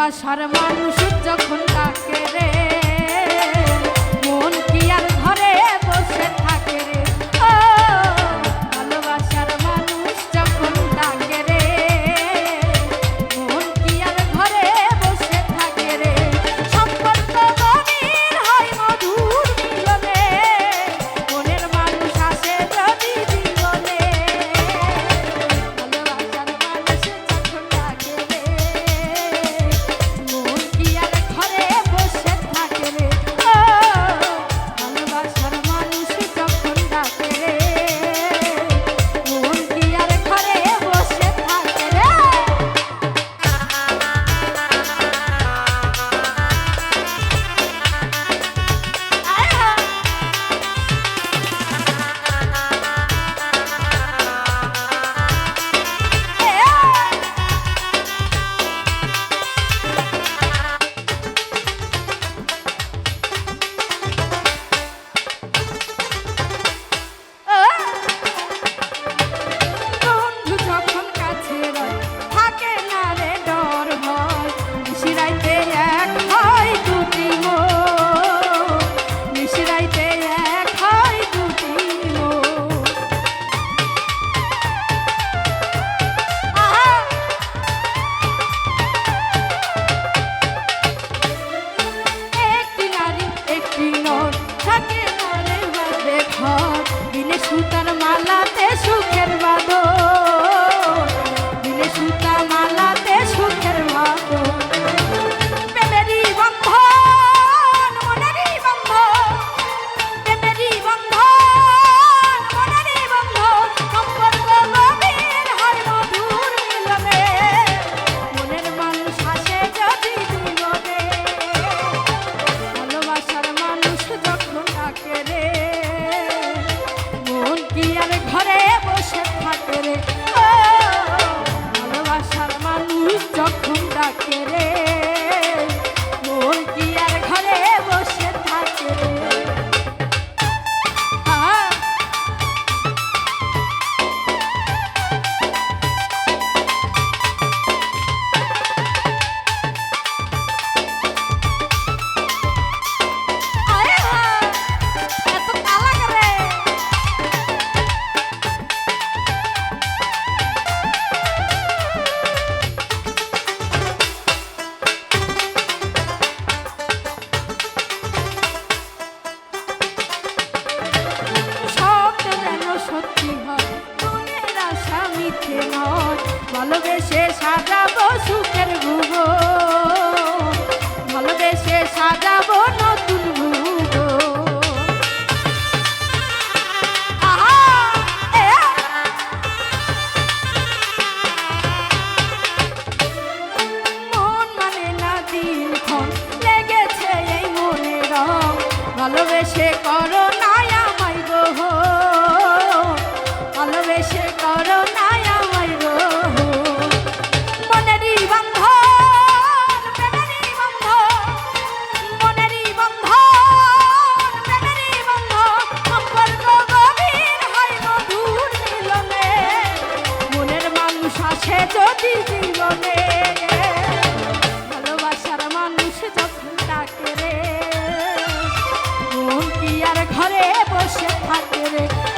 ভালোবাসার মানুষ যখন ঘর সাজাবো সুখের ভুব ভালোবেসে সাজাব থাকে রে। ঘরে বসে থাকে রে?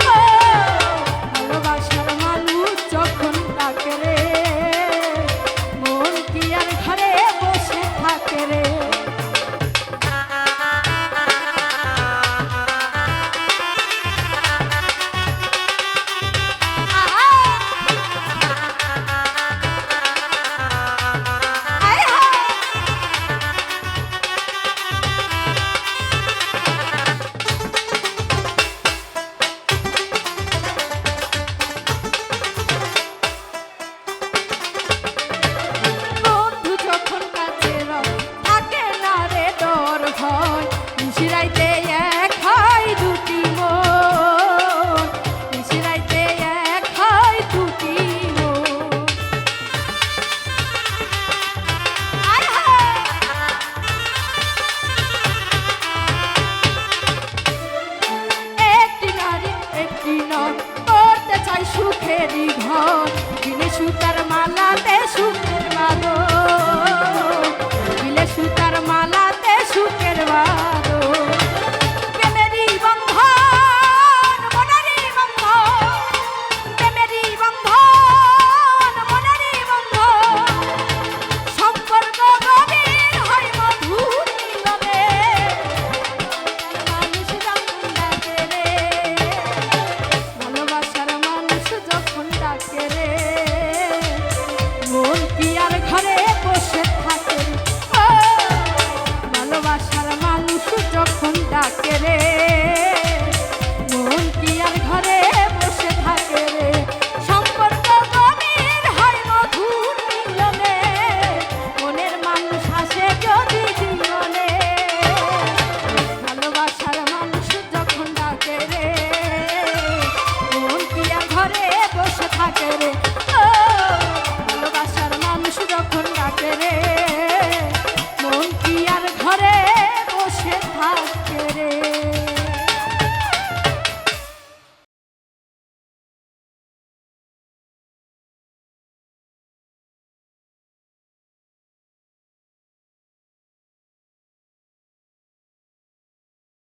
করতে চাই সুখেরই ঘর। দিলে সুতার মালাতে সুখের বাদর দিলে সুতার মালাতে সুখের বাদর